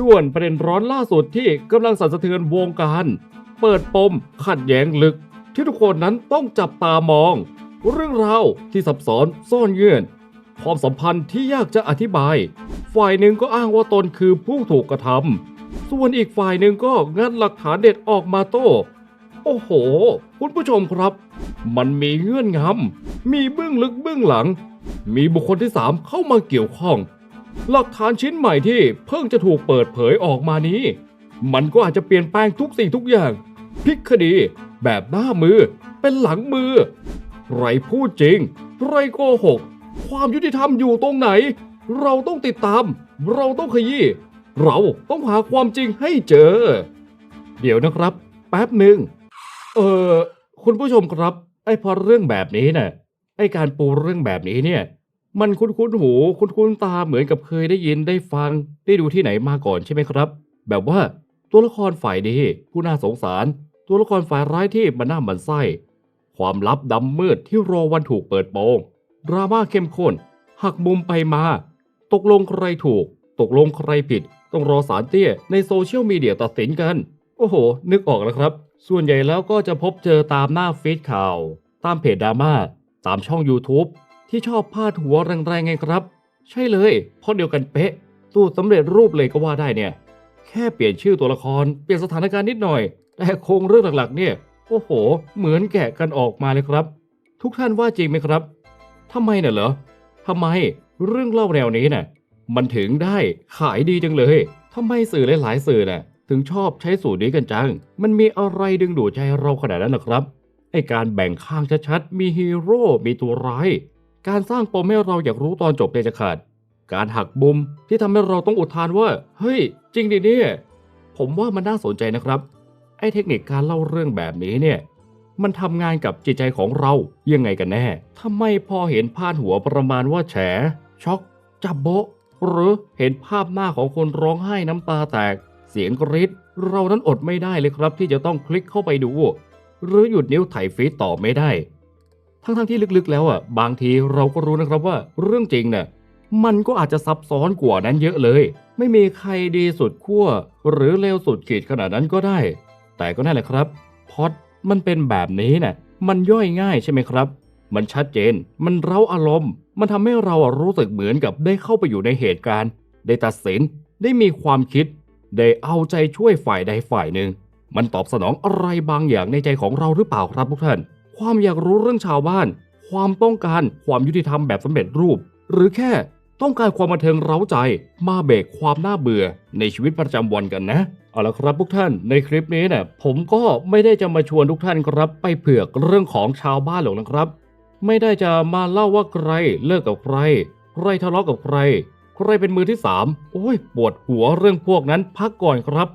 ด่วนประเด็นร้อนล่าสุดที่กำลังสั่นสะเทือนวงการ เปิดปมขัดแย้งลึก ที่ทุกคนนั้นต้องจับตามอง เรื่องราวที่ซับซ้อนซ่อนเงื่อน ความสัมพันธ์ที่ยากจะอธิบาย ฝ่ายหนึ่งก็อ้างว่าตนคือผู้ถูกกระทำส่วนอีกฝ่ายหนึ่งก็งัดหลักฐานเด็ดออกมาโต้โอ้โห คุณผู้ชมครับ มันมีเงื่อนงำมีเบื้องลึกเบื้องหลัง มีบุคคลที่สามเข้ามาเกี่ยวข้อง หลักฐานชิ้นใหม่ที่เพิ่งจะถูกเปิดเผยออกมานี้ มันก็อาจจะเปลี่ยนแปลงทุกสิ่งทุกอย่างพลิกคดี แบบหน้ามือ เป็นหลังมือ ไรพูดจริง ไรโกหก ความยุติธรรมอยู่ตรงไหน เราต้องติดตาม เราต้องขยี้เราต้องหาความจริงให้เจอ เดี๋ยวนะครับ แป๊บหนึ่งเออคุณผู้ชมครับ ไอ้พอเรื่องแบบนี้น่ะไอ้การปูเรื่องแบบนี้เนี่ย มันคุ้นๆหู คุ้นๆตาเหมือนกับเคยได้ยินได้ฟัง ได้ดูที่ไหนมาก่อนใช่ไหมครับ แบบว่าตัวละครฝ่ายดีผู้น่าสงสาร ตัวละครฝ่ายร้ายที่มันน่ามันไส้ ความลับดำมืดที่รอวันถูกเปิดโปงดราม่าเข้มข้น หักมุมไปมา ตกลงใครถูก ตกลงใครผิด ต้องรอสารเตี้ยในโซเชียลมีเดียตัดสินกัน โอ้โห นึกออกแล้วครับ ส่วนใหญ่แล้วก็จะพบเจอตามหน้าฟีดข่าว ตามเพจดราม่าตามช่อง YouTube ที่ชอบพาดหัวแรงๆไงครับ ใช่เลยเพราะเดียวกันเป๊ะสูตรสำเร็จรูปเลยก็ว่าได้เนี่ย แค่เปลี่ยนชื่อตัวละครเปลี่ยนสถานการณ์นิดหน่อย แต่โครงเรื่องหลักๆ เนี่ยโอ้โห เหมือนแกะกันออกมาเลยครับ ทุกท่านว่าจริงไหมครับทำไมน่ะเหรอทำไมเรื่องเล่าแนวนี้น่ะมันถึงได้ขายดีจังเลยทำไมสื่อหลายๆสื่อน่ะถึงชอบใช้สูตรนี้กันจัง มันมีอะไรดึงดูดใจเราขนาดนั้นนะครับไอการแบ่งข้างชัดๆ มีฮีโร่ มีตัวร้าย การสร้างปมให้เราอยากรู้ตอนจบเด็จะขาด การหักมุมที่ทำให้เราต้องอุทานว่า เฮ้ย จริงดิเนี่ย ผมว่ามันน่าสนใจนะครับ ไอ้เทคนิคการเล่าเรื่องแบบนี้เนี่ย มันทำงานกับจิตใจของเรายังไงกันแน่ทำไมพอเห็นพาดหัวประมาณว่าแฉ ช็อกจับโบะหรือเห็นภาพหน้าของคนร้องไห้น้ำตาแตก เสียงกรีดเรานั้นอดไม่ได้เลยครับ ที่จะต้องคลิกเข้าไปดู หรือหยุดนิ้วไถฟีดต่อไม่ได้ ทั้งๆที่ลึกๆ แล้วอะบางทีเราก็รู้นะครับว่าเรื่องจริงเนี่ยมันก็อาจจะซับซ้อนกว่านั้นเยอะเลย ไม่มีใครดีสุดขั้วหรือเลวสุดขีดขนาดนั้นก็ได้ แต่ก็นั่นแหละครับพอดมันเป็นแบบนี้น่ะมันย่อยง่ายใช่ไหมครับ มันชัดเจน มันเร้าอารมณ์ มันทำให้เราอะรู้สึกเหมือนกับได้เข้าไปอยู่ในเหตุการณ์ ได้ตัดสิน ได้มีความคิด ได้เอาใจช่วยฝ่ายใดฝ่ายหนึ่ง มันตอบสนองอะไรบางอย่างในใจของเราหรือเปล่าครับทุกท่าน ความอยากรู้เรื่องชาวบ้าน ความต้องการความยุติธรรมแบบสำเร็จรูป หรือแค่ต้องการความบันเทิงเร้าใจ มาเบรกความน่าเบื่อในชีวิตประจำวันกันนะ เอาละครับทุกท่านในคลิปนี้เนี่ยผมก็ไม่ได้จะมาชวนทุกท่านครับ ไปเผือกเรื่องของชาวบ้านหรอกนะครับ ไม่ได้จะมาเล่าว่าใครเลิกกับใครใครทะเลาะกับใครใครเป็นมือที่สามโอ้ยปวดหัวเรื่องพวกนั้นพักก่อนครับ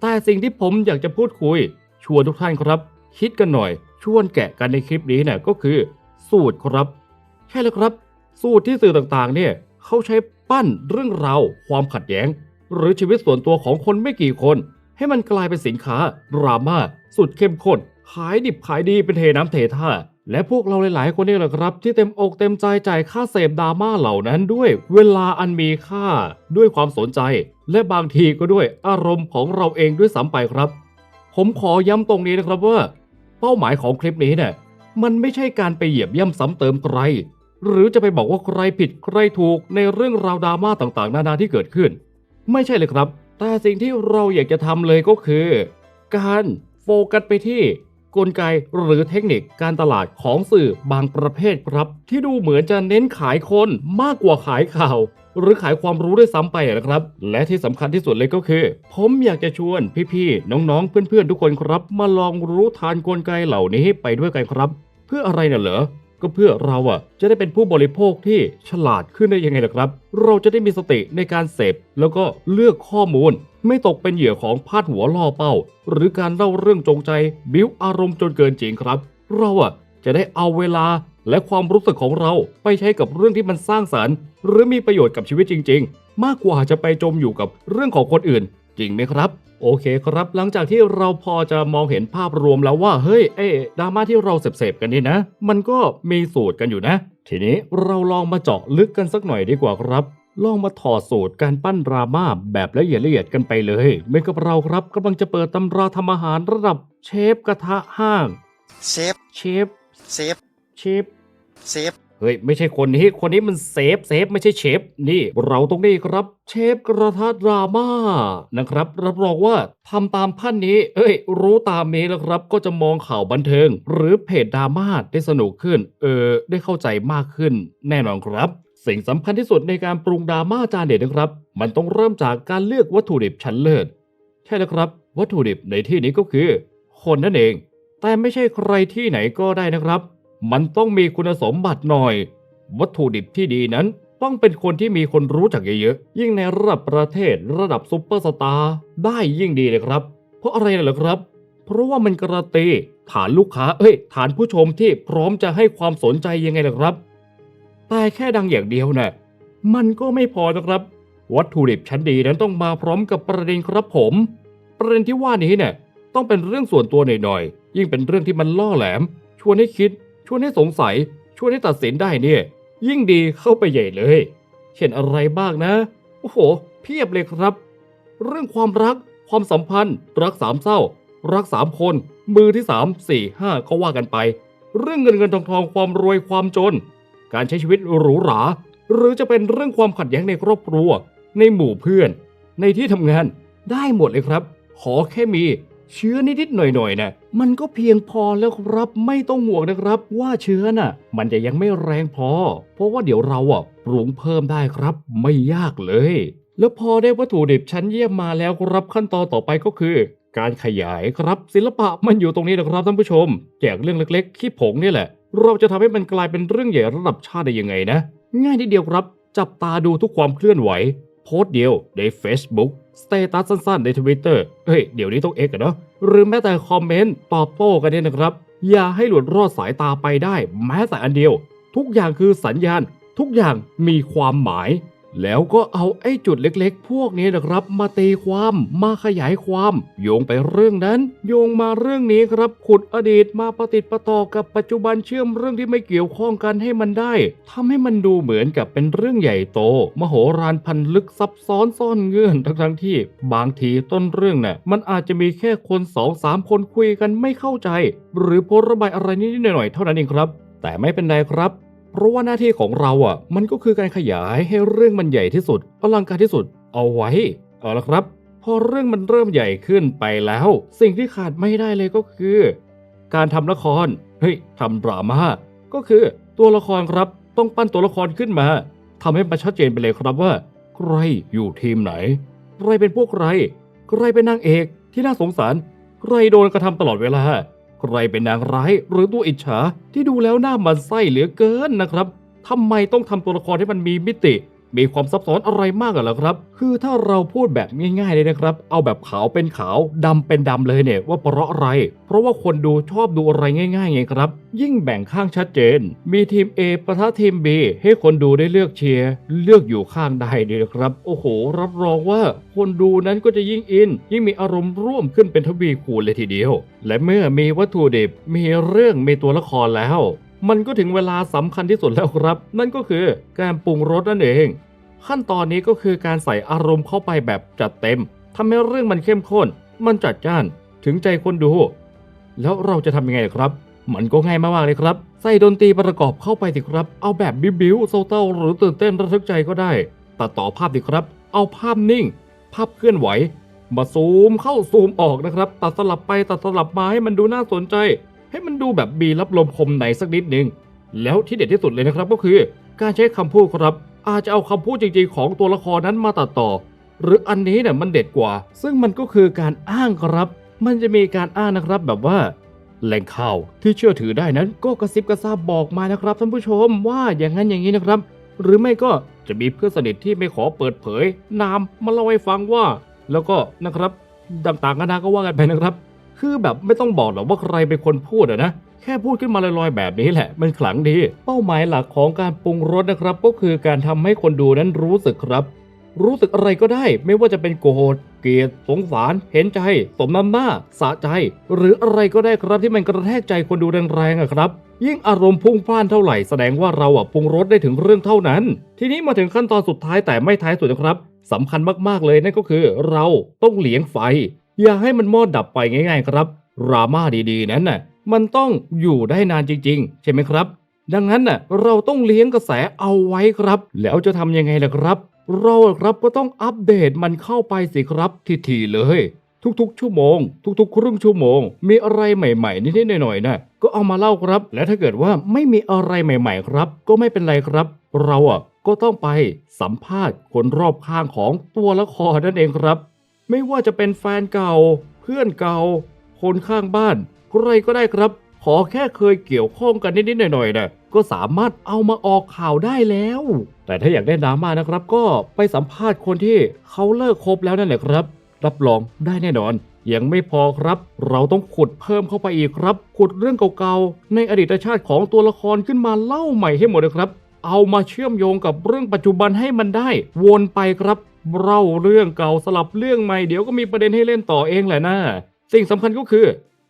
แต่สิ่งที่ผมอยากจะพูดคุยชวนทุกท่านครับ คิดกันหน่อย ชวนแกะกันในคลิปนี้เนี่ยก็คือสูตรครับ ใช่แล้วครับ สูตรที่สื่อต่างๆ เนี่ยเขาใช้ปั้นเรื่องราวความขัดแย้ง หรือชีวิตส่วนตัวของคนไม่กี่คน ให้มันกลายเป็นสินค้าดราม่าสุดเข้มข้นขายดิบขายดีเป็นเทน้ำเทท่า และพวกเราหลายๆ คนนี่แหละครับ ที่เต็มอกเต็มใจจ่ายค่าเสพดราม่าเหล่านั้นด้วย เวลาอันมีค่า ด้วยความสนใจ และบางทีก็ด้วยอารมณ์ของเราเองด้วยซ้ำไปครับ ผมขอย้ำตรงนี้นะครับว่า เป้าหมายของคลิปนี้เนี่ยมันไม่ใช่การไปเหยียบย่ำซ้ำเติมใคร หรือจะไปบอกว่าใครผิดใครถูกในเรื่องราวดราม่าต่างๆ นานาที่เกิดขึ้น ไม่ใช่เลยครับ แต่สิ่งที่เราอยากจะทำเลยก็คือ การโฟกัสไปที่ กลไกหรือเทคนิคการตลาดของสื่อบางประเภทครับ ที่ดูเหมือนจะเน้นขายคนมากกว่าขายข่าว หรือขายความรู้ด้วยซ้ำไปนะครับ และที่สำคัญที่สุดเลยก็คือ ผมอยากจะชวนพี่ๆน้องๆ เพื่อนๆ ทุกคนครับ มาลองรู้ทานกลไกเหล่านี้ไปด้วยกันครับ เพื่ออะไรน่ะเหรอ ก็เพื่อเราอะจะได้เป็นผู้บริโภคที่ฉลาดขึ้นได้ยังไงล่ะครับ เราจะได้มีสติในการเสพแล้วก็เลือกข้อมูล ไม่ตกเป็นเหยื่อของพาดหัวล่อเป้า หรือการเล่าเรื่องจงใจ บิ้วอารมณ์จนเกินจริงครับ เราอะจะได้เอาเวลาและความรู้สึกของเราไปใช้กับเรื่องที่มันสร้างสรรค์ หรือมีประโยชน์กับชีวิตจริง ๆ มากกว่าจะไปจมอยู่กับเรื่องของคนอื่น จริงไหมครับ โอเคครับ หลังจากที่เราพอจะมองเห็นภาพรวมแล้วว่า เฮ้ยเอ๊ะดราม่าที่เราเสพๆกันนี่นะ มันก็มีสูตรกันอยู่นะ ทีนี้เราลองมาเจาะลึกกันสักหน่อยดีกว่าครับลองมาถอดสูตรการปั้นดราม่าแบบละเอียดละเอียดกันไปเลยเหมือนกับเราครับกำลังจะเปิดตำราทำอาหารระดับเชฟกระทะห้าง เชฟ เชฟเซฟเชฟเซฟเฮ้ยไม่ใช่คนนี้คนนี้มันเซฟเซฟไม่ใช่เชฟนี่ เราตรงนี้ครับเชฟกระทะดราม่านะครับรับรองว่าทำตามท่านนี้ เอ้ย รู้ตามนี้แล้วครับ ก็จะมองข่าวบันเทิง หรือเพจดราม่าได้สนุกขึ้น เออ ได้เข้าใจมากขึ้น แน่นอนครับ สิ่งสำคัญที่สุดในการปรุงดราม่าจานเด็ดนะครับ มันต้องเริ่มจากการเลือกวัตถุดิบชั้นเลิศใช่แล้วครับ วัตถุดิบในที่นี้ก็คือ คนนั่นเอง แต่ไม่ใช่ใครที่ไหนก็ได้นะครับ มันต้องมีคุณสมบัติหน่อย วัตถุดิบที่ดีนั้นต้องเป็นคนที่มีคนรู้จักเยอะๆยิ่งในระดับประเทศระดับซุปเปอร์สตาร์ได้ยิ่งดีเลยครับ เพราะอะไรน่ะเหรอครับ เพราะว่ามันการันตีฐานลูกค้าเอ้ย ฐานผู้ชมที่พร้อมจะให้ความสนใจยังไงล่ะครับ แต่แค่ดังอย่างเดียวน่ะมันก็ไม่พอนะครับ วัตถุดิบชั้นดีนั้นต้องมาพร้อมกับประเด็นครับผม ประเด็นที่ว่านี้เนี่ยต้องเป็นเรื่องส่วนตัวหน่อยๆยิ่งเป็นเรื่องที่มันล่อแหลม ชวนให้คิด ชวนให้สงสัยชวนให้ตัดสินได้เนี่ย ยิ่งดีเข้าไปใหญ่เลย เช่นอะไรบ้างนะ โอ้โห เพียบเลยครับ เรื่องความรัก ความสัมพันธ์ รักสามเศร้า รักสามคน มือที่สามสี่ห้าก็ว่ากันไป เรื่องเงินเงินทองทองความรวยความจน การใช้ชีวิตหรูหรา หรือจะเป็นเรื่องความขัดแย้งในครอบครัว ในหมู่เพื่อน ในที่ทำงานได้หมดเลยครับ ขอแค่มี เชื้อนิดๆหน่อยๆนะมันก็เพียงพอแล้วครับไม่ต้องห่วงนะครับ ว่าเชื้อน่ะ มันจะยังไม่แรงพอ เพราะว่าเดี๋ยวเราอะปรุงเพิ่มได้ครับ ไม่ยากเลย แล้วพอได้วัตถุดิบชั้นเยี่ยมมาแล้วครับขั้นตอนต่อไปก็คือ การขยายครับศิลปะมันอยู่ตรงนี้นะครับท่านผู้ชมแจกเรื่องเล็กๆขี้ผงนี่แหละ เราจะทำให้มันกลายเป็นเรื่องใหญ่ระดับชาติได้ยังไงนะ ง่ายนิดเดียวครับ จับตาดูทุกความเคลื่อนไหว โพสต์เดียวใน Facebook สเตตัสสั้นๆในทวิตเตอร์เฮ้ย เดี๋ยวนี้ต้องเอ็กกันเนาะหรือแม้แต่คอมเมนต์ตอบโต้กันเนี่ยนะครับ อย่าให้หลุดรอดสายตาไปได้ แม้แต่อันเดียว ทุกอย่างคือสัญญาณ ทุกอย่างมีความหมาย แล้วก็เอาไอ้จุดเล็กๆ พวกนี้นะครับ มาตีความมาขยายความ โยงไปเรื่องนั้น โยงมาเรื่องนี้ครับ ขุดอดีตมาประติดประต่อกับปัจจุบันเชื่อมเรื่องที่ไม่เกี่ยวข้องกันให้มันได้ทำให้มันดูเหมือนกับเป็นเรื่องใหญ่โต มโหฬารพันลึกซับซ้อนซ่อนเงื่อนทั้งทั้งที่ บางทีต้นเรื่องน่ะมันอาจจะมีแค่คนสองสามคนคุยกันไม่เข้าใจ หรือโพสต์ระบายอะไรนิดๆหน่อยๆเท่านั้นเองครับ แต่ไม่เป็นไรครับ เพราะว่าหน้าที่ของเราอะ มันก็คือการขยายให้เรื่องมันใหญ่ที่สุดอลังการที่สุดเอาไว้ เอาละครับ พอเรื่องมันเริ่มใหญ่ขึ้นไปแล้ว สิ่งที่ขาดไม่ได้เลยก็คือ การทำละครเฮ้ยทำดราม่าก็คือตัวละครครับต้องปั้นตัวละครขึ้นมาทำให้มันชัดเจนไปเลยครับว่า ใครอยู่ทีมไหน ใครเป็นพวกใคร ใครเป็นนางเอกที่น่าสงสาร ใครโดนกระทำตลอดเวลา ใครเป็นนางร้ายหรือตัวอิจฉาที่ดูแล้วหน้ามันไส้เหลือเกินนะครับทำไมต้องทำตัวละครให้มันมีมิติ มีความซับซ้อนอะไรมากอะล่ะครับ คือถ้าเราพูดแบบง่ายๆเลยนะครับ เอาแบบขาวเป็นขาวดำเป็นดำเลยเนี่ยว่าเพราะอะไร เพราะว่าคนดูชอบดูอะไรง่ายๆไงครับ ยิ่งแบ่งข้างชัดเจน มีทีม A ปะทะทีม B ให้คนดูได้เลือกเชียร์เลือกอยู่ข้างได้เลยครับ โอ้โห รับรองว่าคนดูนั้นก็จะยิ่งอิน ยิ่งมีอารมณ์ร่วมขึ้นเป็นทวีคูณเลยทีเดียว และเมื่อมีวัตถุดิบมีเรื่องมีตัวละครแล้ว มันก็ถึงเวลาสำคัญที่สุดแล้วครับ นั่นก็คือการปรุงรสนั่นเอง ขั้นตอนนี้ก็คือการใส่อารมณ์เข้าไปแบบจัดเต็มทำให้เรื่องมันเข้มข้น มันจัดจ้านถึงใจคนดู แล้วเราจะทำยังไงครับ มันก็ง่ายมากๆเลยครับ ใส่ดนตรีประกอบเข้าไปสิครับ เอาแบบบิวบิวเศร้าๆหรือตื่นเต้นระทึกใจก็ได้ตัดต่อภาพสิครับ เอาภาพนิ่ง ภาพเคลื่อนไหวมาซูมเข้าซูมออกนะครับ ตัดสลับไปตัดสลับมาให้มันดูน่าสนใจ ให้มันดูแบบบีรับลมคมในสักนิดหนึ่งแล้วที่เด็ดที่สุดเลยนะครับก็คือ การใช้คำพูดครับ อาจจะเอาคำพูดจริงๆ ของตัวละครนั้นมาตัดต่อ หรืออันนี้เนี่ยมันเด็ดกว่า ซึ่งมันก็คือการอ้างครับ มันจะมีการอ้างนะครับแบบว่า แหล่งข่าวที่เชื่อถือได้นั้น ก็กระซิบกระซาบบอกมานะครับท่านผู้ชมว่าอย่างนั้นอย่างนี้นะครับ หรือไม่ก็จะมีเพื่อนสนิทที่ไม่ขอเปิดเผย นามมาเล่าให้ฟังว่า แล้วก็นะครับต่างๆกันนาก็ว่ากันไปนะครับ คือแบบไม่ต้องบอกหรอกว่าใครเป็นคนพูดอะนะ แค่พูดขึ้นมาลอยๆแบบนี้แหละ มันขลังดี เป้าหมายหลักของการปรุงรสนะครับ ก็คือการทำให้คนดูนั้นรู้สึกครับ รู้สึกอะไรก็ได้ ไม่ว่าจะเป็นโกรธเกลียดสงสาร เห็นใจ สมน้ำหน้าสะใจ หรืออะไรก็ได้ครับที่มันกระแทกใจคนดูแรงๆอะครับ ยิ่งอารมณ์พุ่งพล่านเท่าไหร่แสดงว่าเราอะปรุงรสได้ถึงเรื่องเท่านั้น ทีนี้มาถึงขั้นตอนสุดท้ายแต่ไม่ท้ายสุดนะครับสำคัญมากๆเลยนั่นก็คือ เราต้องเหลียงไฟ อย่าให้มันมอดดับไปง่าย ๆ ครับราม่าดีๆ นั้นน่ะมันต้องอยู่ได้นานจริง ๆ ใช่ไหมครับ ดังนั้นน่ะเราต้องเลี้ยงกระแสเอาไว้ครับ แล้วจะทำยังไงล่ะครับ เราครับก็ต้องอัปเดตมันเข้าไปสิครับทีๆเลย ทุกๆ ชั่วโมง ทุกๆ ครึ่งชั่วโมง มีอะไรใหม่ๆ นิดๆหน่อยๆนะก็เอามาเล่าครับ และถ้าเกิดว่าไม่มีอะไรใหม่ ๆ ครับ ก็ไม่เป็นไรครับ เราอะก็ต้องไปสัมภาษณ์คนรอบข้างของตัวละครนั่นเองครับ ไม่ว่าจะเป็นแฟนเก่า เพื่อนเก่า คนข้างบ้าน ใครก็ได้ครับ ขอแค่เคยเกี่ยวข้องกันนิดๆหน่อยๆนะก็สามารถเอามาออกข่าวได้แล้ว แต่ถ้าอยากได้ดราม่านะครับ ก็ไปสัมภาษณ์คนที่เขาเลิกคบแล้วนั่นแหละครับ รับรองได้แน่นอน ยังไม่พอครับ เราต้องขุดเพิ่มเข้าไปอีกครับ ขุดเรื่องเก่าๆ ในอดีตชาติของตัวละครขึ้นมาเล่าใหม่ให้หมดเลยครับ เอามาเชื่อมโยงกับเรื่องปัจจุบันให้มันได้ วนไปครับ เล่าเรื่องเก่าสลับเรื่องใหม่เดี๋ยวก็มีประเด็นให้เล่นต่อเองแหละนะสิ่งสำคัญก็คือ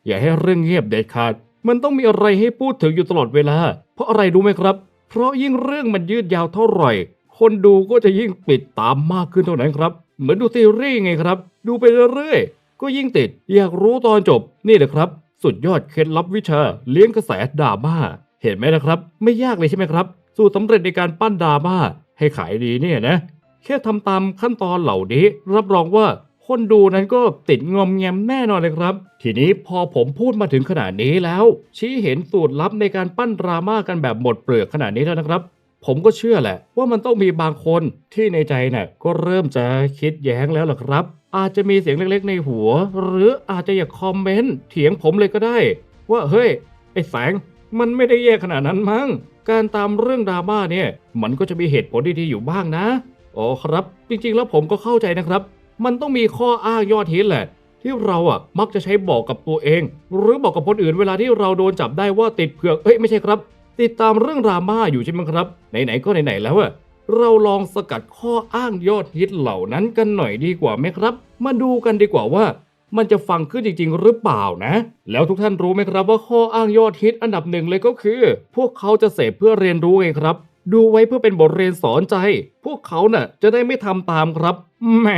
อย่าให้เรื่องเงียบเด็ดขาด มันต้องมีอะไรให้พูดถึงอยู่ตลอดเวลา เพราะอะไรรู้ไหมครับ เพราะยิ่งเรื่องมันยืดยาวเท่าไหร่ คนดูก็จะยิ่งปิดตามมากขึ้นเท่านั้นครับ เหมือนดูซีรีส์ไงครับ ดูไปเรื่อยๆก็ยิ่งติด อยากรู้ตอนจบ นี่แหละครับ สุดยอดเคล็ดลับวิชา เลี้ยงกระแสดราม่า เห็นไหมนะครับ ไม่ยากเลยใช่ไหมครับ สูตรสำเร็จในการปั้นดราม่าให้ขายดีเนี่ยนะ แค่ทำตามขั้นตอนเหล่านี้ รับรองว่าคนดูนั้นก็ติดงอมแงมแน่นอนเลยครับ ทีนี้พอผมพูดมาถึงขนาดนี้แล้ว ชี้เห็นสูตรลับในการปั้นดราม่ากันแบบหมดเปลือกขนาดนี้แล้วนะครับ ผมก็เชื่อแหละ ว่ามันต้องมีบางคนที่ในใจน่ะก็เริ่มจะคิดแย้งแล้วล่ะครับ อาจจะมีเสียงเล็กๆ ในหัว หรืออาจจะอยากคอมเมนต์เถียงผมเลยก็ได้ ว่าเฮ้ยไอ้แสงมันไม่ได้แย่ขนาดนั้นมั้งการตามเรื่องดราม่าเนี่ย มันก็จะมีเหตุผลดีๆอยู่บ้างนะ อ๋อครับ จริงๆ แล้วผมก็เข้าใจนะครับ มันต้องมีข้ออ้างยอดฮิตแหละ ที่เราอะมักจะใช้บอกกับตัวเอง หรือบอกกับคนอื่นเวลาที่เราโดนจับได้ว่าติดเผือกเอ้ยไม่ใช่ครับ ติดตามเรื่องราม่าอยู่ใช่ไหมครับไหนๆก็ไหนๆแล้วอะเราลองสกัดข้ออ้างยอดฮิตเหล่านั้นกันหน่อยดีกว่าไหมครับ มาดูกันดีกว่าว่ามันจะฟังขึ้นจริง ๆ หรือเปล่านะ แล้วทุกท่านรู้ไหมครับว่าข้ออ้างยอดฮิตอันดับหนึ่งเลยก็คือ พวกเขาจะเสพเพื่อเรียนรู้ไงครับ ดูไว้เพื่อเป็นบทเรียนสอนใจ พวกเขาน่ะจะได้ไม่ทำตามครับ แหม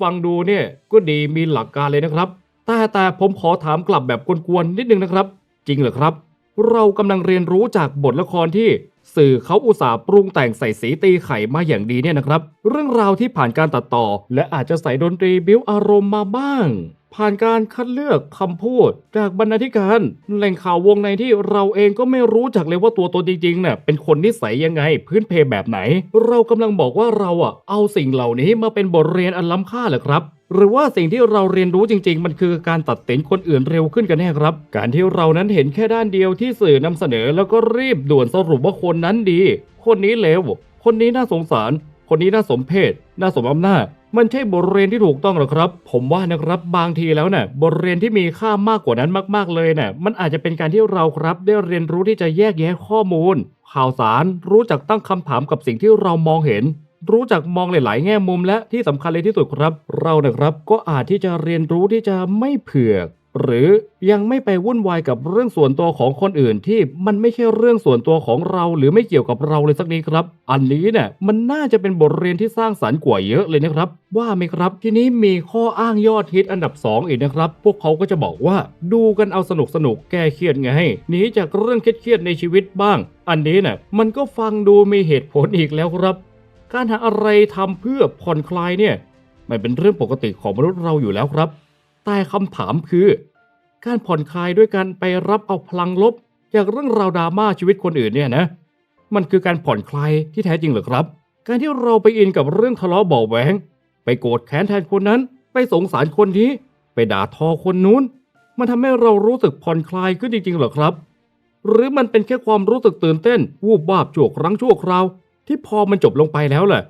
ฟังดูเนี่ยก็ดีมีหลักการเลยนะครับ แต่แต่ผมขอถามกลับแบบกวนๆนิดนึงนะครับ จริงเหรอครับ เรากำลังเรียนรู้จากบทละครที่ สื่อเขาอุตส่าห์ปรุงแต่งใส่สีตีไข่มาอย่างดีเนี่ยนะครับ เรื่องราวที่ผ่านการตัดต่อ และอาจจะใส่ดนตรีบิ้วอารมณ์มาบ้าง ผ่านการคัดเลือกคำพูด จากบรรณาธิการ แหล่งข่าววงในที่เราเองก็ไม่รู้จักเลยว่าตัวตนจริงๆเนี่ยเป็นคนนิสัยยังไง พื้นเพแบบไหน เรากำลังบอกว่าเราอะเอาสิ่งเหล่านี้มาเป็นบทเรียนอันล้ำค่าเหรอครับหรือว่าสิ่งที่เราเรียนรู้จริง ๆ มันคือการตัดสินคนอื่นเร็วขึ้นกันแน่ครับ การที่เรานั้นเห็นแค่ด้านเดียวที่สื่อนำเสนอ แล้วก็รีบด่วนสรุปว่าคนนั้นดี คนนี้เลวคนนี้น่าสงสาร คนนี้น่าสมเพชน่าสมอำนาจ มันใช่บทเรียนที่ถูกต้องหรอครับ ผมว่านะครับบางทีแล้วเนี่ยบทเรียนที่มีค่ามากกว่านั้นมากๆเลยเนี่ยมันอาจจะเป็นการที่เราครับได้เรียนรู้ที่จะแยกแยะข้อมูล ข่าวสารรู้จักตั้งคำถามกับสิ่งที่เรามองเห็น รู้จักมองหลาย ๆ แง่มุมและที่สำคัญเลยที่สุดครับ เรานะครับก็อาจที่จะเรียนรู้ที่จะไม่เผือก หรือยังไม่ไปวุ่นวายกับเรื่องส่วนตัวของคนอื่นที่มันไม่ใช่เรื่องส่วนตัวของเราหรือไม่เกี่ยวกับเราเลยสักนิดครับ อันนี้เนี่ยมันน่าจะเป็นบทเรียนที่สร้างสรรค์กว่าเยอะเลยนะครับ ว่าไหมครับ ทีนี้มีข้ออ้างยอดฮิตอันดับ 2 อีกนะครับ พวกเขาก็จะบอกว่าดูกันเอาสนุกสนุกแก้เครียดไงหนีจากเรื่องเครียดในชีวิตบ้าง อันนี้เนี่ยมันก็ฟังดูมีเหตุผลอีกแล้วครับ การหาอะไรทำเพื่อผ่อนคลายเนี่ยมันเป็นเรื่องปกติของมนุษย์เราอยู่แล้วครับ แต่คำถามคือ การผ่อนคลายด้วยการไปรับเอาพลังลบ จากเรื่องราวดราม่าชีวิตคนอื่นเนี่ยนะ มันคือการผ่อนคลายที่แท้จริงเหรือครับ การที่เราไปอินกับเรื่องทะเลาะเบาแหวงไปโกรธแค้นแทนคนนั้น ไปสงสารคนนี้ ไปด่าทอคนนู้น มันทำให้เรารู้สึกผ่อนคลายขึ้นจริงๆเหรอครับ หรือมันเป็นแค่ความรู้สึกตื่นเต้น วูบวาบชั่วครั้งชั่วคราว ที่พอมันจบลงไปแล้วแหละ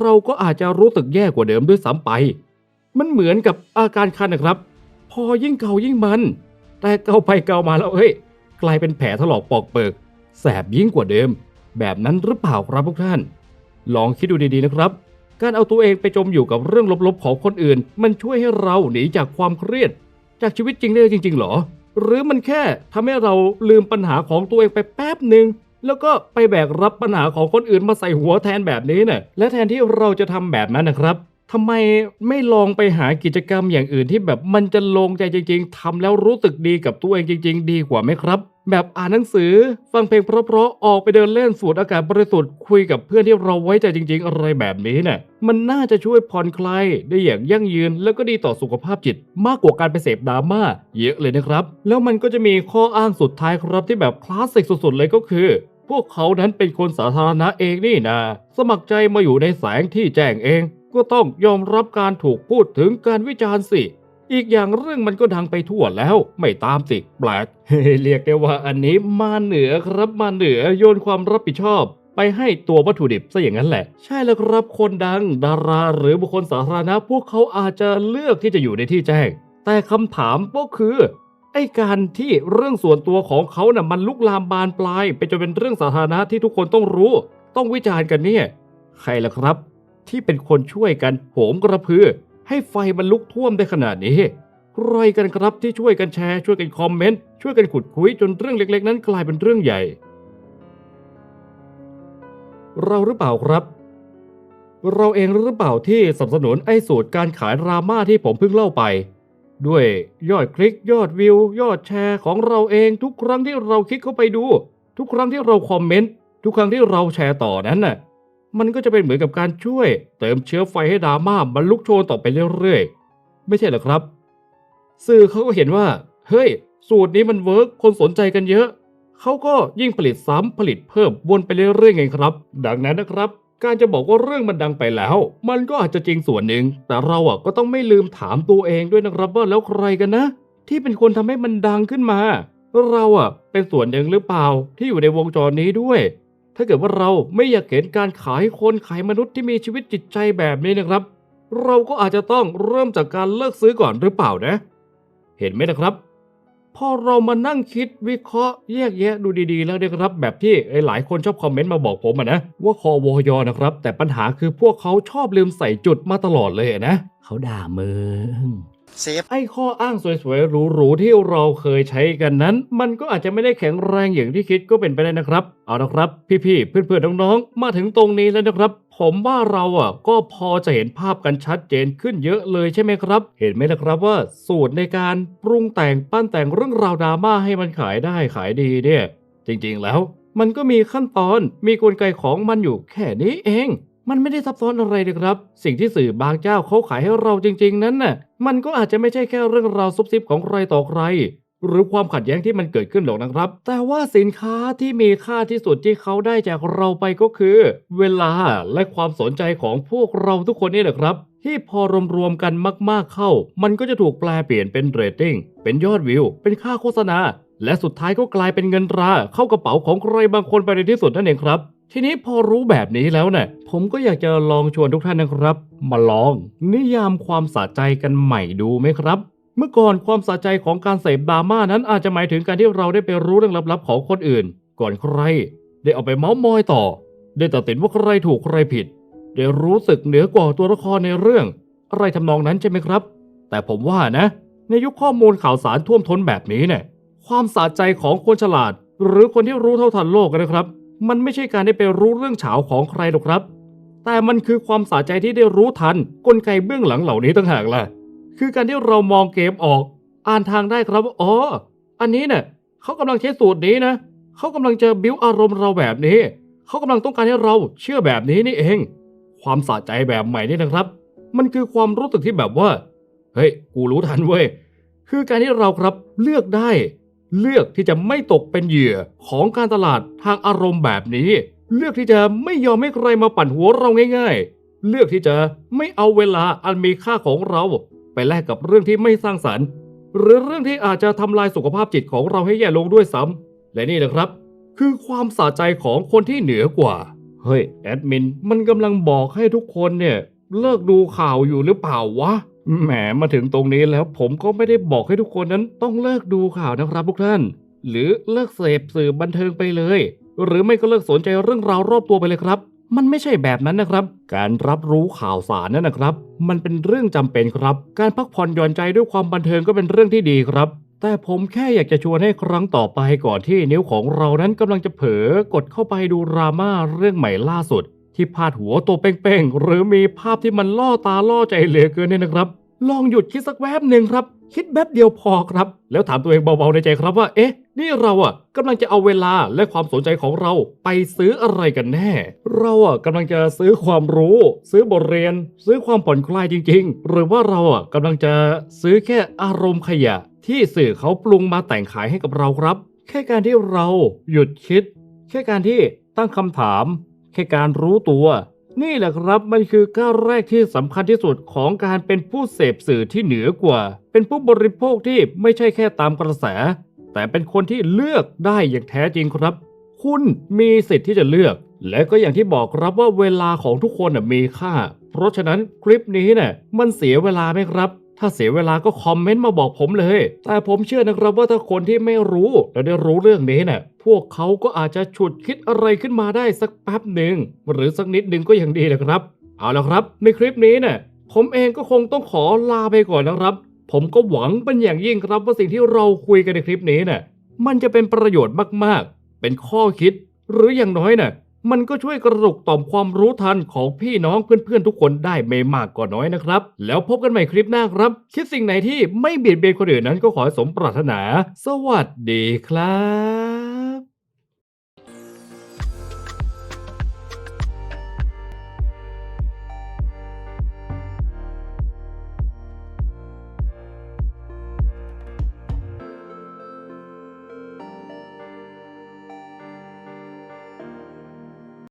เราก็อาจจะรู้สึกแย่กว่าเดิมด้วยซ้ำไป มันเหมือนกับอาการคันนะครับ พอยิ่งเกายิ่งมัน แต่เกาไปเกามาแล้วเอ้ย กลายเป็นแผลถลอกปอกเปิก แสบยิ่งกว่าเดิม แบบนั้นหรือเปล่าครับพวกท่าน ลองคิดดูดีๆนะครับ การเอาตัวเองไปจมอยู่กับเรื่องลบๆของคนอื่น มันช่วยให้เราหนีจากความเครียด จากชีวิตจริงได้จริงๆหรอ หรือมันแค่ทำให้เราลืมปัญหาของตัวเองไปแป๊บหนึ่งแล้วก็ไปแบกรับปัญหาของคนอื่นมาใส่หัวแทนแบบนี้น่ะและแทนที่เราจะทำแบบนั้นนะครับ ทำไมไม่ลองไปหากิจกรรมอย่างอื่นที่แบบมันจะลงใจจริง ๆทำแล้วรู้สึกดีกับตัวเองจริง ๆ ดีกว่าไหมครับ แบบอ่านหนังสือ ฟังเพลงเพราะๆออกไปเดินเล่นสูดอากาศบริสุทธิ์คุยกับเพื่อนที่เราไว้ใจจริง ๆ อะไรแบบนี้เนี่ยมันน่าจะช่วยผ่อนคลายได้อย่างยั่งยืน แล้วก็ดีต่อสุขภาพจิต มากกว่าการไปเสพดราม่าเยอะเลยนะครับ แล้วมันก็จะมีข้ออ้างสุดท้ายครับที่แบบคลาสสิกสุดๆเลยก็คือพวกเขานั้นเป็นคนสาธารณะเองนี่นาสมัครใจมาอยู่ในแสงที่แจ้งเอง ก็ต้องยอมรับการถูกพูดถึงการวิจารณ์สิ อีกอย่างเรื่องมันก็ดังไปทั่วแล้ว ไม่ตามสิแปลกเรียกได้ว่าอันนี้มาเหนือครับมาเหนือโยนความรับผิดชอบ ไปให้ตัววัตถุดิบซะอย่างนั้นแหละ ใช่แล้วครับคนดัง ดาราหรือบุคคลสาธารณะพวกเขาอาจจะเลือกที่จะอยู่ในที่แจ้ง แต่คำถามก็คือไอ้การที่เรื่องส่วนตัวของเขาน่ะมันลุกลามบานปลาย ไปจนเป็นเรื่องสาธารณะที่ทุกคนต้องรู้ ต้องวิจารณ์กันเนี่ย ใครล่ะครับ ที่เป็นคนช่วยกันโหมกระพือ ให้ไฟมันลุกท่วมได้ขนาดนี้ใครกันครับที่ช่วยกันแชร์ช่วยกันคอมเมนต์ช่วยกันขุดคุยจนเรื่องเล็ก ๆ นั้นกลายเป็นเรื่องใหญ่ เราหรือเปล่าครับ เราเองหรือเปล่าที่สนับสนุนไอ้สูตรการขายราม่าที่ผมเพิ่งเล่าไป ด้วยยอดคลิกยอดวิว ยอดแชร์ของเราเองทุกครั้งที่เราคลิกเข้าไปดู ทุกครั้งที่เราคอมเมนต์ทุกครั้งที่เราแชร์ต่อนั้นน่ะ มันก็จะเป็นเหมือนกับการช่วย เติมเชื้อไฟให้ดราม่ามันลุกโชนต่อไปเรื่อยๆ ไม่ใช่เหรอครับ สื่อเขาก็เห็นว่า เฮ้ย สูตรนี้มันเวิร์กคนสนใจกันเยอะ เขาก็ยิ่งผลิตซ้ำผลิตเพิ่มวนไปเรื่อยๆไงครับ ดังนั้นนะครับ การจะบอกว่าเรื่องมันดังไปแล้ว มันก็อาจจะจริงส่วนหนึ่ง แต่เราอะก็ต้องไม่ลืมถามตัวเองด้วยนะครับว่าแล้วใครกันนะ ที่เป็นคนทำให้มันดังขึ้นมา เราอะเป็นส่วนหนึ่งหรือเปล่าที่อยู่ในวงจรนี้ด้วย ถ้าเกิดว่าเราไม่อยากเห็นการขายคนขายมนุษย์ที่มีชีวิตจิตใจแบบนี้นะครับ เราก็อาจจะต้องเริ่มจากการเลิกซื้อก่อนหรือเปล่านะ เห็นไหมนะครับพอเรามานั่งคิดวิเคราะห์แยกแยะดูดีๆ แล้วนี่ยครับ แบบที่หลายคนชอบคอมเมนต์มาบอกผมอะนะว่าคอวอยอนะครับ แต่ปัญหาคือพวกเขาชอบลืมใส่จุดมาตลอดเลยนะเขาด่ามึง เซฟไอ้ข้ออ้างสวยๆหรูๆที่เราเคยใช้กันนั้น มันก็อาจจะไม่ได้แข็งแรงอย่างที่คิดก็เป็นไปได้นะครับ เอาละครับ พี่ๆเพื่อนๆน้องๆมาถึงตรงนี้แล้วนะครับ ผมว่าเราอะก็พอจะเห็นภาพกันชัดเจนขึ้นเยอะเลยใช่ไหมครับ เห็นไหมล่ะครับว่าสูตรในการปรุงแต่งปั้นแต่งเรื่องราวดราม่าให้มันขายได้ขายดีเนี่ย จริงๆแล้ว มันก็มีขั้นตอนมีกลไกของมันอยู่แค่นี้เอง มันไม่ได้ซับซ้อนอะไรเลยครับ สิ่งที่สื่อบางเจ้าเขาขายให้เราจริง ๆ นั้นน่ะ มันก็อาจจะไม่ใช่แค่เรื่องราวซุบซิบของใครต่อใคร หรือความขัดแย้งที่มันเกิดขึ้นหรอกนะครับ แต่ว่าสินค้าที่มีค่าที่สุดที่เขาได้จากเราไปก็คือ เวลาและความสนใจของพวกเราทุกคนนี่แหละครับ ที่พอรวมๆกันมากๆเข้า มันก็จะถูกแปลเปลี่ยนเป็นเรตติ้ง เป็นยอดวิว เป็นค่าโฆษณา และสุดท้ายก็กลายเป็นเงินตราเข้ากระเป๋าของใครบางคนไปในที่สุดนั่นเองครับ ทีนี้พอรู้แบบนี้แล้วเนี่ยผมก็อยากจะลองชวนทุกท่านนะครับ มาลอง นิยามความสะใจกันใหม่ดูไหมครับ เมื่อก่อนความสะใจของการเสพดราม่านั้นอาจจะหมายถึงการที่เราได้ไปรู้เรื่องลับๆของคนอื่น ก่อนใคร ได้เอาไปเมาส์มอยต่อ ได้ตัดสินว่าใครถูกใครผิด ได้รู้สึกเหนือกว่าตัวละครในเรื่อง อะไรทำนองนั้นใช่ไหมครับ แต่ผมว่านะ ในยุคข้อมูลข่าวสารท่วมท้นแบบนี้เนี่ยความสะใจของคนฉลาด หรือคนที่รู้เท่าทันโลกนะครับ มันไม่ใช่การได้ไปรู้เรื่องเฉาของใครหรอกครับ แต่มันคือความสะใจที่ได้รู้ทันกลไกเบื้องหลังเหล่านี้ต่างหากล่ะ คือการที่เรามองเกมออก อ่านทางได้ครับว่าอ๋อ อันนี้เนี่ยเขากำลังใช้สูตรนี้นะ เขากำลังจะบิ้วอารมณ์เราแบบนี้ เขากำลังต้องการให้เราเชื่อแบบนี้นี่เอง ความสะใจแบบใหม่นี่นะครับ มันคือความรู้สึกที่แบบว่า เฮ้ย กูรู้ทันเว้ย คือการที่เราครับเลือกได้ เลือกที่จะไม่ตกเป็นเหยื่อของการตลาดทางอารมณ์แบบนี้ เลือกที่จะไม่ยอมให้ใครมาปั่นหัวเราง่ายๆ เลือกที่จะไม่เอาเวลาอันมีค่าของเรา ไปแลกกับเรื่องที่ไม่สร้างสรรค์ หรือเรื่องที่อาจจะทำลายสุขภาพจิตของเราให้แย่ลงด้วยซ้ำและนี่แหละครับ คือความสะใจของคนที่เหนือกว่า เฮ้ยแอดมินมันกำลังบอกให้ทุกคนเนี่ยเลิกดูข่าวอยู่หรือเปล่าวะ แหมมาถึงตรงนี้แล้วผมก็ไม่ได้บอกให้ทุกคนนั้นต้องเลิกดูข่าวนะครับทุกท่าน หรือเลิกเสพสื่อบันเทิงไปเลย หรือไม่ก็เลิกสนใจเรื่องราวรอบตัวไปเลยครับ มันไม่ใช่แบบนั้นนะครับ การรับรู้ข่าวสารนั่นนะครับ มันเป็นเรื่องจำเป็นครับ การพักผ่อนหย่อนใจด้วยความบันเทิงก็เป็นเรื่องที่ดีครับ แต่ผมแค่อยากจะชวนให้ครั้งต่อไปก่อนที่นิ้วของเรานั้นกำลังจะเผลอกดเข้าไปดูดราม่าเรื่องใหม่ล่าสุด ที่พาดหัวตัวเป้งๆ หรือมีภาพที่มันล่อตาล่อใจเหลือเกินเนี่ยนะครับ ลองหยุดคิดสักแวบหนึ่งครับ คิดแป๊บเดียวพอครับ แล้วถามตัวเองเบาๆในใจครับว่า เอ๊ะ นี่เราอะกำลังจะเอาเวลาและความสนใจของเราไปซื้ออะไรกันแน่ เราอะกำลังจะซื้อความรู้ ซื้อบทเรียน ซื้อความผ่อนคลายจริง ๆ หรือว่าเราอะกำลังจะซื้อแค่อารมณ์ขยะ ที่สื่อเขาปรุงมาแต่งขายให้กับเราครับ แค่การที่เราหยุดคิด แค่การที่ตั้งคำถาม แค่การรู้ตัว นี่แหละครับมันคือก้าวแรกที่สำคัญที่สุดของการเป็นผู้เสพสื่อที่เหนือกว่า เป็นผู้บริโภคที่ไม่ใช่แค่ตามกระแส แต่เป็นคนที่เลือกได้อย่างแท้จริงครับ คุณมีสิทธิ์ที่จะเลือก และก็อย่างที่บอกครับว่าเวลาของทุกคนมีค่า เพราะฉะนั้นคลิปนี้เนี่ยมันเสียเวลาไหมครับ ถ้าเสียเวลาก็คอมเมนต์มาบอกผมเลย แต่ผมเชื่อนะครับว่าถ้าคนที่ไม่รู้ และได้รู้เรื่องนี้เนี่ยพวกเขาก็อาจจะฉุดคิดอะไรขึ้นมาได้สักแป๊บหนึ่งหรือสักนิดหนึ่งก็ยังดีนะครับ เอาละครับ ในคลิปนี้เนี่ยผมเองก็คงต้องขอลาไปก่อนนะครับ ผมก็หวังเป็นอย่างยิ่งครับว่าสิ่งที่เราคุยกันในคลิปนี้เนี่ยมันจะเป็นประโยชน์มากๆ เป็นข้อคิด หรืออย่างน้อยน่ะ มันก็ช่วยกระตุกต่อมความรู้ทันของพี่น้องเพื่อนๆทุกคนได้ไม่มากก็น้อยนะครับ แล้วพบกันใหม่คลิปหน้าครับ คิดสิ่งไหนที่ไม่เบียดเบียนคนอื่นนั้นก็ขอสมปรารถนา สวัสดีครับ